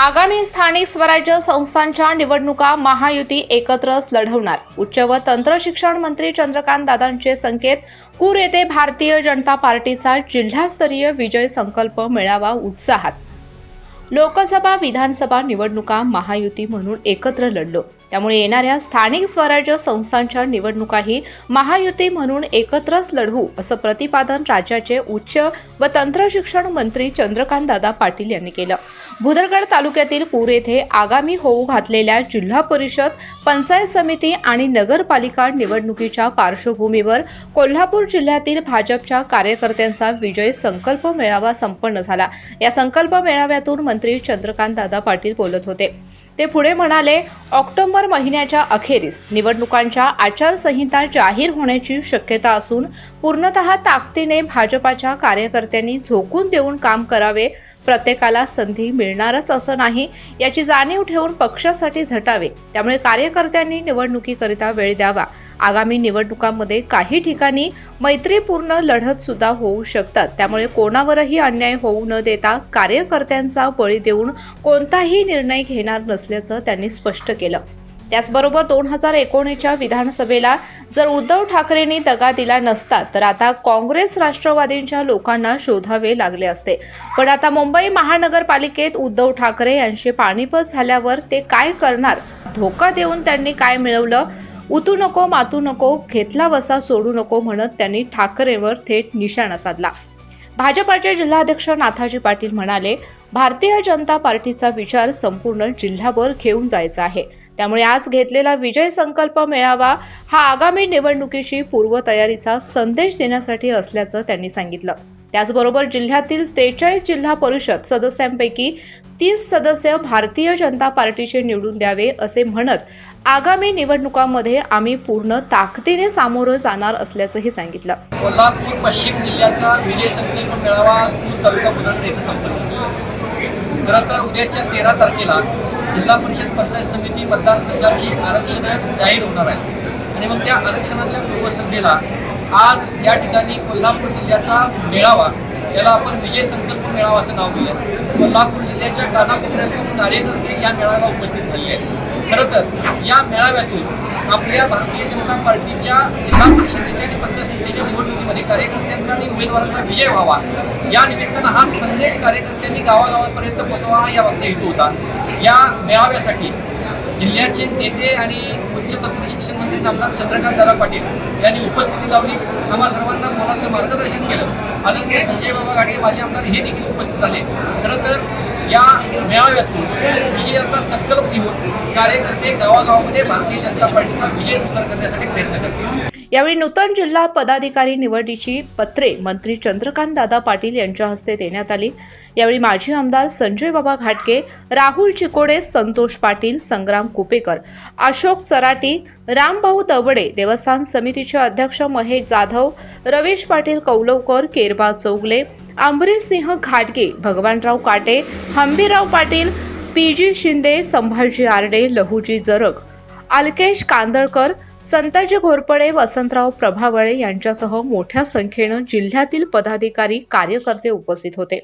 आगामी स्थानिक स्वराज्य संस्थांच्या निवडणुका महायुती एकत्रच लढवणार. उच्च व तंत्र शिक्षण मंत्री चंद्रकांत दादांचे संकेत कूर येथे भारतीय जनता पार्टीचा जिल्हास्तरीय विजय संकल्प मेळावा उत्साहात. लोकसभा विधानसभा निवडणुका महायुती म्हणून एकत्र लढलो. त्यामुळे येणाऱ्या स्थानिक स्वराज्य संस्थांच्या निवडणुकाही महायुती म्हणून एकत्रच लढवू असं प्रतिपादन राज्याचे उच्च व तंत्रशिक्षण मंत्री चंद्रकांत दादा पाटील यांनी केलं. भुदरगड तालुक्यातील पूर येथे आगामी होऊ घातलेल्या जिल्हा परिषद पंचायत समिती आणि नगरपालिका निवडणुकीच्या पार्श्वभूमीवर कोल्हापूर जिल्ह्यातील भाजपच्या कार्यकर्त्यांचा विजय संकल्प मेळावा संपन्न झाला. या संकल्प मेळाव्यातून मंत्री चंद्रकांत दादा पाटील बोलत होते. ते पुढे म्हणाले ऑक्टोबर महिन्याच्या अखेरीस निवडणुकांच्या आचारसंहिता जाहीर होण्याची शक्यता असून पूर्णतः ताकदीने भाजपाच्या कार्यकर्त्यांनी झोकून देऊन काम करावे प्रत्येकाला संधी मिळणारच असं नाही याची जाणीव ठेवून पक्षासाठी झटावे त्यामुळे कार्यकर्त्यांनी निवडणुकीकरिता वेळ द्यावा. आगामी निवडणुकांमध्ये काही ठिकाणी मैत्रीपूर्ण लढत सुद्धा होऊ शकतात. त्यामुळे कोणावरही अन्याय होऊ न देता कार्यकर्त्यांचा बळी देऊन कोणताही निर्णय घेणार नसल्याचं त्यांनी स्पष्ट केलं. त्याचबरोबर दोन हजार एकोणीसच्या विधानसभेला जर उद्धव ठाकरेंनी दगा दिला नसता तर आता काँग्रेस राष्ट्रवादींच्या लोकांना शोधावे लागले असते. पण आता मुंबई महानगरपालिकेत उद्धव ठाकरे यांचे पाणीपत झाल्यावर ते काय करणार? धोका देऊन त्यांनी काय मिळवलं? उतू नको मातू नको घेतला वसा सोडू नको म्हणत त्यांनी ठाकरेंवर थेट निशाणा साधला. भाजपाचे जिल्हाध्यक्ष नाथाजी पाटील म्हणाले भारतीय जनता पार्टीचा विचार संपूर्ण जिल्हाभर घेऊन जायचा आहे. त्यामुळे आज घेतलेला विजय संकल्प मेळावा हा आगामी निवडणुकीची पूर्वतयारीचा संदेश देण्यासाठी असल्याचं त्यांनी सांगितलं. त्याचबरोबर जिल्ह्यातील त्रेचाळीस जिल्हा परिषद सदस्यांपैकी तीस सदस्य भारतीय जनता पार्टीचे निवडून द्यावे असे म्हणत आगामी निवडणुकांमध्ये आम्ही पूर्ण ताकदीने सामोरं जाणार असल्याचंही सांगितलं. कोल्हापूर पश्चिम जिल्ह्याचा विजय संकल्प मेळावा आज तालुका बुधर्ड येथे संपन्न खरं तर उद्याच्या तेरा तारखेला जिल्हा परिषद पंचायत समिती मतदारसंघाची आरक्षणं जाहीर होणार आहे आणि मग त्या आरक्षणाच्या पूर्वसंध्येला आज या ठिकाणी कोल्हापूर जिल्ह्याचा मेळावा याला आपण विजय संकल्प मेळावा असं नाव दिलं कोल्हापूर जिल्ह्याच्या कानाकोपऱ्यातून कार्यकर्ते या मेळाव्याला उपस्थित झाले आहेत. खरं तर या मेळाव्यातून आपल्या भारतीय जनता पार्टीच्या जिल्हा परिषदेच्या आणि पंचायत समितीच्या निवडणुकीमध्ये कार्यकर्त्यांचा आणि उमेदवारांचा विजय व्हावा. या निमित्तानं हा संदेश कार्यकर्त्यांनी गावागावापर्यंत पोहोचवा हा या मागचा हेतू होता. या मेळाव्यासाठी जिल्ह्याचे नेते आणि उच्च तंत्र शिक्षण मंत्री आमदार चंद्रकांत दादा पाटील यांनी उपस्थिती लावली. आम्हा सर्वांना मोलाचं मार्गदर्शन केलं. आदरणीय संजय बाबा गाडगे माजी आमदार हे देखील उपस्थित झाले. खरं तर या मेळाव्यातून विजयाचा संकल्प घेऊन कार्यकर्ते गावागावामध्ये भारतीय जनता पार्टीचा विजय सुधार करण्यासाठी प्रयत्न करतील. यावेळी नूतन जिल्हा पदाधिकारी निवडीची पत्रे मंत्री चंद्रकांत दादा पाटील यांच्या हस्ते देण्यात आली. यावेळी माजी आमदार संजय बाबा घाटके राहुल चिकोडे संतोष पाटील संग्राम कुपेकर अशोक चराटी रामभाऊ दवडे देवस्थान समितीचे अध्यक्ष महेश जाधव रवीश पाटील कौलवकर केरबा चौगले अमरीश सिंह घाटगे भगवानराव काटे हंबीराव पाटील पी जी शिंदे संभाजी आरडे लहुजी जरग अलकेश कांदळकर संताजी घोरपडे वसंतराव प्रभावळे यांच्यासह मोठ्या संख्येनं जिल्ह्यातील पदाधिकारी कार्यकर्ते उपस्थित होते.